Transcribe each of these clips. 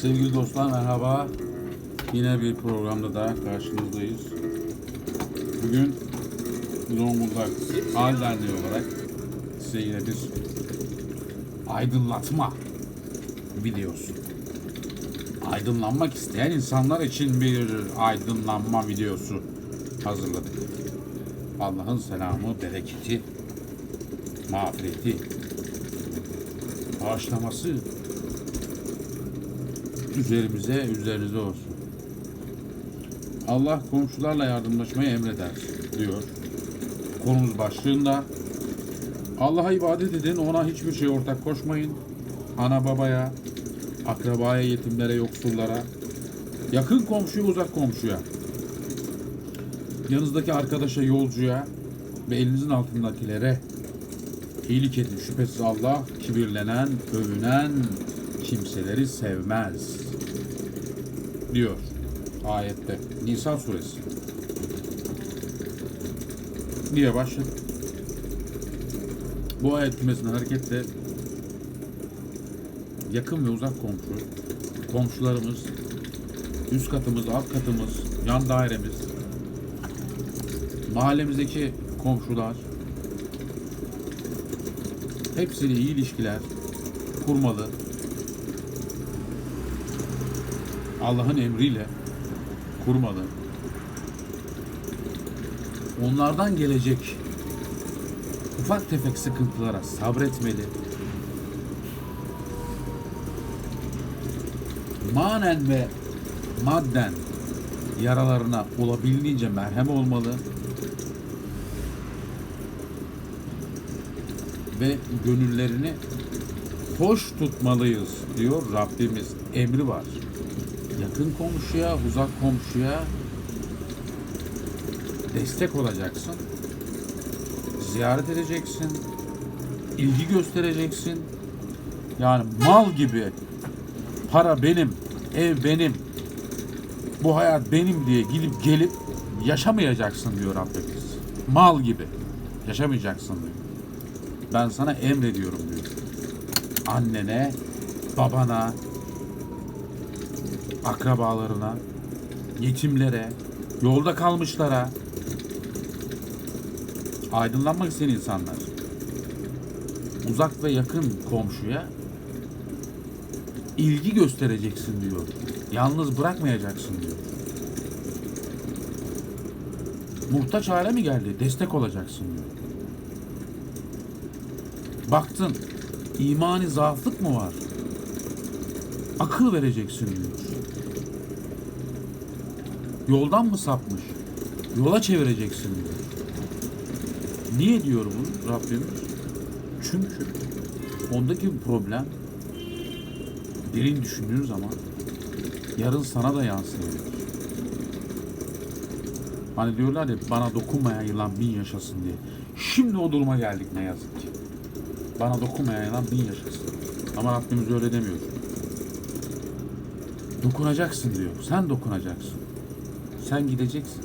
Sevgili dostlar merhaba. Yine bir programda daha karşınızdayız. Bugün Zonguldak Hal Derneği olarak size yine bir aydınlatma videosu. Aydınlanmak isteyen insanlar için bir aydınlanma videosu hazırladık. Allah'ın selamı, bereketi, mağfireti, bağışlaması üzerimize, üzerinize olsun. Allah komşularla yardımlaşmayı emreder diyor. Konumuz başlığında Allah'a ibadet edin, ona hiçbir şey ortak koşmayın. Ana babaya, akrabaya, yetimlere, yoksullara, yakın komşuya, uzak komşuya, yanınızdaki arkadaşa, yolcuya ve elinizin altındakilere iyilik edin. Şüphesiz Allah kibirlenen, övünen kimseleri sevmez. Diyor ayette. Nisa suresi. diye başladık. Bu ayet cümlesinden hareketle yakın ve uzak komşu, komşularımız, üst katımız, alt katımız, yan dairemiz, mahallemizdeki komşular, hepsiyle iyi ilişkiler kurmalı. Allah'ın emriyle kurmalı. Onlardan gelecek ufak tefek sıkıntılara sabretmeli. Manen ve madden yaralarına olabildiğince merhem olmalı. Ve gönüllerini hoş tutmalıyız diyor Rabbimiz. Emri var. Yakın komşuya, uzak komşuya destek olacaksın. Ziyaret edeceksin. ilgi göstereceksin. Yani mal gibi para benim, ev benim, bu hayat benim diye gidip gelip yaşamayacaksın diyor Rabbimiz. Mal gibi yaşamayacaksın diyor. Ben sana emrediyorum diyor. Annene, babana, akrabalarına, yetimlere, yolda kalmışlara, aydınlanmak isteyen insanlar, uzak ve yakın komşuya ilgi göstereceksin diyor. Yalnız bırakmayacaksın diyor. Muhtaç hale mi geldi? Destek olacaksın diyor. Baktın imani zaaflık mı var? Akıl vereceksin diyor. Yoldan mı sapmış? Yola çevireceksin diyor. Niye diyor bunu Rabbimiz? Çünkü ondaki problem derin düşündüğün zaman yarın sana da yansıyor. Hani diyorlar ya bana dokunmayan yılan bin yaşasın diye. Şimdi o duruma geldik ne yazık ki. Bana dokunmayan yılan bin yaşasın. Ama Rabbimiz öyle demiyor. Dokunacaksın diyor. Sen dokunacaksın. Sen gideceksin.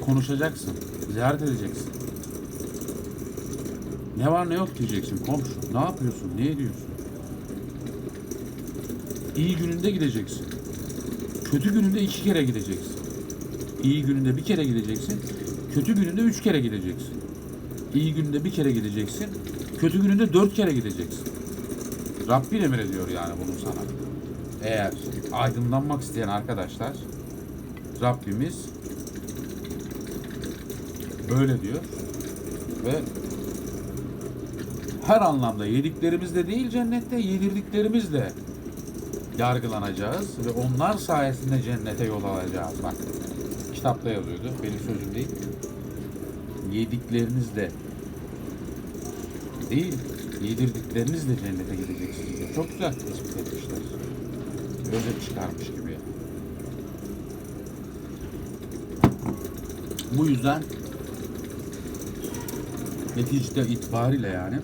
Konuşacaksın. Ziyaret edeceksin. Ne var ne yok diyeceksin komşu. Ne yapıyorsun? Ne ediyorsun? İyi gününde gideceksin. Kötü gününde iki kere gideceksin. İyi gününde bir kere gideceksin. Kötü gününde üç kere gideceksin. İyi gününde bir kere gideceksin. Kötü gününde dört kere gideceksin. Rabbin emrediyor yani bunu sana. Eğer aydınlanmak isteyen arkadaşlar Rabbimiz böyle diyor ve her anlamda yediklerimizle değil cennette yedirdiklerimizle yargılanacağız ve onlar sayesinde cennete yol alacağız. Bak kitapta yazıyordu. Benim sözüm değil. Yediklerinizle değil, yedirdiklerinizle cennete gideceksiniz. Çok güzel tespit etmişler. Özet çıkarmış gibi. Bu yüzden neticede itibariyle yani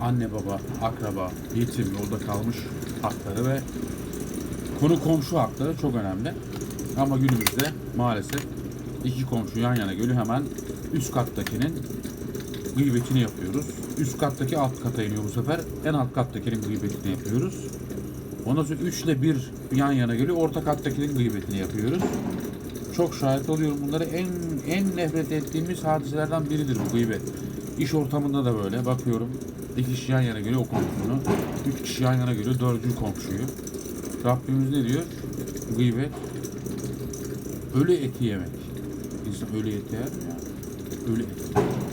anne baba, akraba, yetim, yolda kalmış hakları ve konu komşu hakları çok önemli. Ama günümüzde maalesef iki komşu yan yana geliyor hemen üst kattakinin gıybetini yapıyoruz. Üst kattaki alt kata iniyor bu sefer. En alt kattakinin gıybetini yapıyoruz. Ondan sonra 3 ile 1 yan yana geliyor. Orta kattakinin gıybetini yapıyoruz. Çok şahit oluyorum bunları. En en nefret ettiğimiz hadiselerden biridir bu gıybet. İş ortamında da böyle. Bakıyorum. İki kişi yan yana geliyor o komşunu. Üç kişi yan yana geliyor dördüncü komşuyu. Rabbimiz ne diyor? Gıybet. Ölü eti yemek. İnsan ölü eti yer mi? Ölü eti.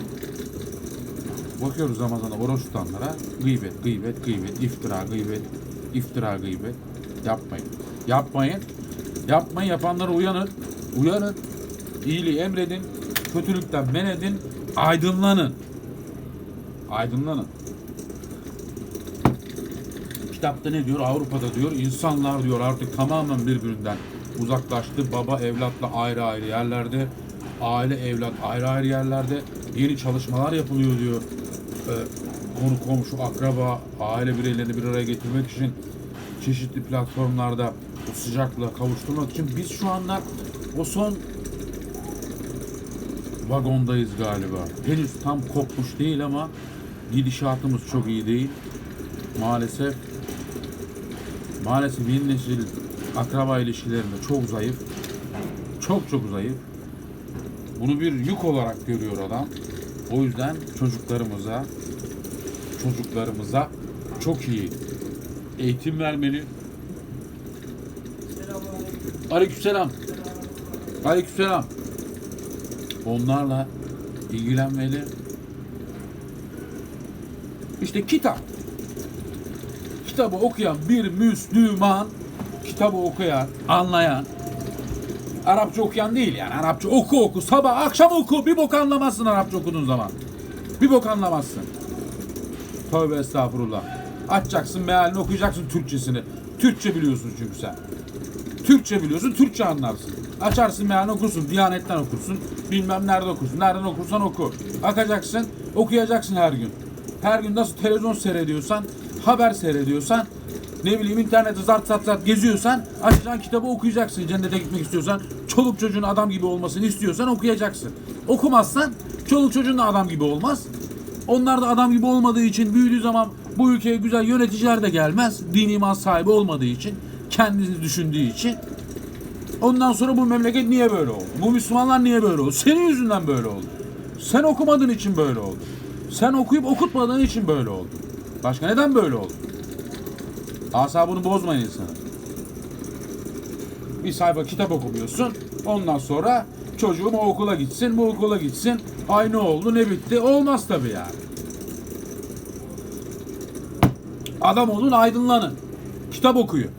Bakıyoruz Ramazan'da oruç tutanlara gıybet, gıybet, gıybet, iftira, gıybet, iftira, gıybet. Yapmayın. Yapmayın. Yapmayın. Yapanlara uyanın. Uyanın. İyiliği emredin. Kötülükten men edin. Aydınlanın. Aydınlanın. Kitapta ne diyor? Avrupa'da diyor insanlar diyor artık tamamen birbirinden uzaklaştı. Baba evlatla ayrı ayrı yerlerde, aile evlat ayrı ayrı yerlerde yeni çalışmalar yapılıyor diyor. Ee, konu komşu, akraba, aile bireylerini bir araya getirmek için çeşitli platformlarda o sıcaklığa kavuşturmak için biz şu anda o son vagondayız galiba. Henüz tam kopmuş değil ama gidişatımız çok iyi değil. Maalesef maalesef yeni nesil akraba ilişkilerinde çok zayıf. Çok çok zayıf. Bunu bir yük olarak görüyor adam. O yüzden çocuklarımıza çocuklarımıza çok iyi eğitim vermeli. Aleykümselam. Aleykümselam. Onlarla ilgilenmeli. İşte kitap. Kitabı okuyan bir Müslüman, kitabı okuyan, anlayan, Arapça okuyan değil yani. Arapça oku oku, sabah akşam oku. Bir bok anlamazsın Arapça okuduğun zaman. Bir bok anlamazsın. Tövbe estağfurullah. Açacaksın mealini okuyacaksın Türkçesini. Türkçe biliyorsun çünkü sen. Türkçe biliyorsun, Türkçe anlarsın. Açarsın mealini okursun, Diyanet'ten okursun, bilmem nerede okursun, nereden okursan oku. Akacaksın, okuyacaksın her gün. Her gün nasıl televizyon seyrediyorsan, haber seyrediyorsan, ne bileyim internette zart zart zart geziyorsan, açacaksın kitabı okuyacaksın. Cennete gitmek istiyorsan, çoluk çocuğun adam gibi olmasını istiyorsan okuyacaksın. Okumazsan, çoluk çocuğun da adam gibi olmaz. Onlar da adam gibi olmadığı için büyüdüğü zaman bu ülkeye güzel yöneticiler de gelmez. Din iman sahibi olmadığı için, kendini düşündüğü için. Ondan sonra bu memleket niye böyle oldu? Bu Müslümanlar niye böyle oldu? Senin yüzünden böyle oldu. Sen okumadığın için böyle oldu. Sen okuyup okutmadığın için böyle oldu. Başka neden böyle oldu? Asabını bozmayın insanı. Bir sayfa kitap okumuyorsun. Ondan sonra çocuğum o okula gitsin, bu okula gitsin. Ay ne oldu, ne bitti? Olmaz tabii yani. Adam olun, aydınlanın. Kitap okuyun.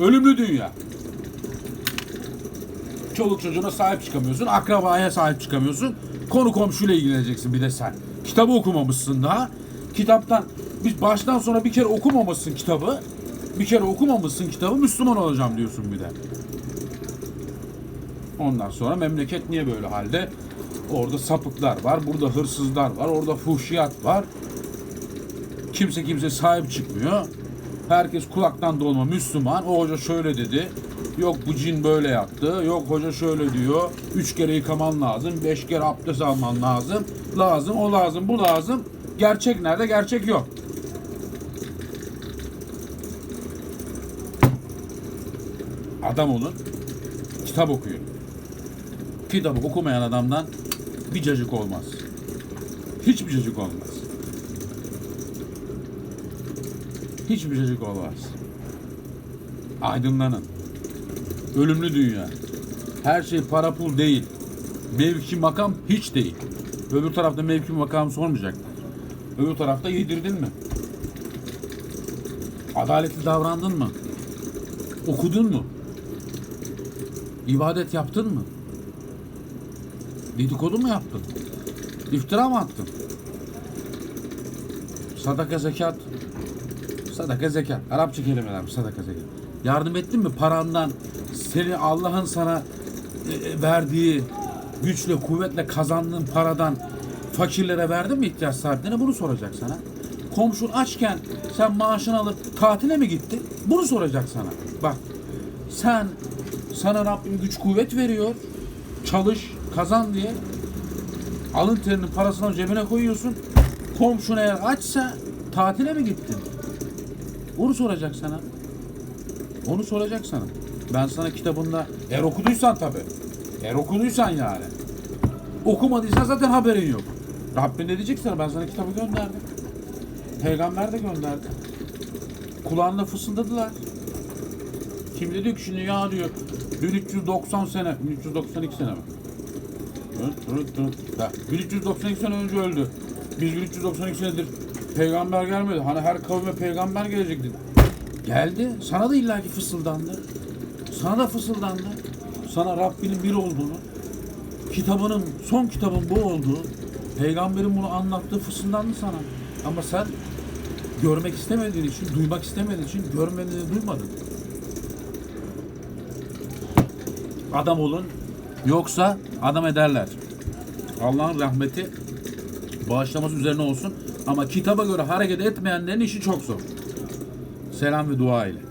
Ölümlü dünya. Çoluk çocuğuna sahip çıkamıyorsun, akrabaya sahip çıkamıyorsun. Konu komşuyla ilgileneceksin bir de sen. Kitabı okumamışsın daha. Kitaptan bir baştan sona bir kere okumamışsın kitabı. Bir kere okumamışsın kitabı, Müslüman olacağım diyorsun bir de. Ondan sonra memleket niye böyle halde? Orada sapıklar var, burada hırsızlar var, orada fuhşiyat var. Kimse kimse sahip çıkmıyor. Herkes kulaktan dolma Müslüman. O hoca şöyle dedi. Yok bu cin böyle yaptı. Yok hoca şöyle diyor. Üç kere yıkaman lazım. Beş kere abdest alman lazım. Lazım, o lazım, bu lazım. Gerçek nerede? Gerçek yok. Adam olun. Kitap okuyun. Kitabı okumayan adamdan bir cacık olmaz. Hiçbir cacık olmaz. Hiçbir cacık olmaz. Aydınlanın. Ölümlü dünya. Her şey para pul değil. Mevki makam hiç değil. Öbür tarafta mevki makam sormayacaklar. Öbür tarafta yedirdin mi? Adaletli davrandın mı? Okudun mu? İbadet yaptın mı? Dedikodu mu yaptın? İftira mı attın? Sadaka zekat. Sadaka zekat. Arapça kelimeler mi? Sadaka zekat. Yardım ettin mi parandan? Seni Allah'ın sana e, e, verdiği güçle, kuvvetle kazandığın paradan fakirlere verdin mi ihtiyaç sahiplerine? Bunu soracak sana. Komşun açken sen maaşını alıp tatile mi gittin? Bunu soracak sana. Bak sen sana Rabbim güç kuvvet veriyor. Çalış, kazan diye. Alın terinin parasını cebine koyuyorsun. Komşuna eğer açsa tatile mi gittin? Onu soracak sana. Onu soracak sana. Ben sana kitabında eğer okuduysan tabi. Eğer okuduysan yani. Okumadıysan zaten haberin yok. Rabbin ne diyecek sana? Ben sana kitabı gönderdim. Peygamber de gönderdi. Kulağında fısıldadılar. Kim de diyor ki şimdi ya diyor 1390 sene, 1392 sene mi? Hı, hı, hı. Ya, 1392 sene önce öldü. Biz 1392 senedir peygamber gelmedi. Hani her kavme peygamber gelecekti. Geldi. Sana da illaki fısıldandı. Sana da fısıldandı. Sana Rabbinin bir olduğunu, kitabının, son kitabın bu olduğu, peygamberin bunu anlattığı fısıldandı sana. Ama sen görmek istemediğin için, duymak istemediğin için görmediğini duymadın. Adam olun, yoksa adam ederler. Allah'ın rahmeti bağışlaması üzerine olsun. Ama kitaba göre hareket etmeyenlerin işi çok zor. Selam ve dua ile.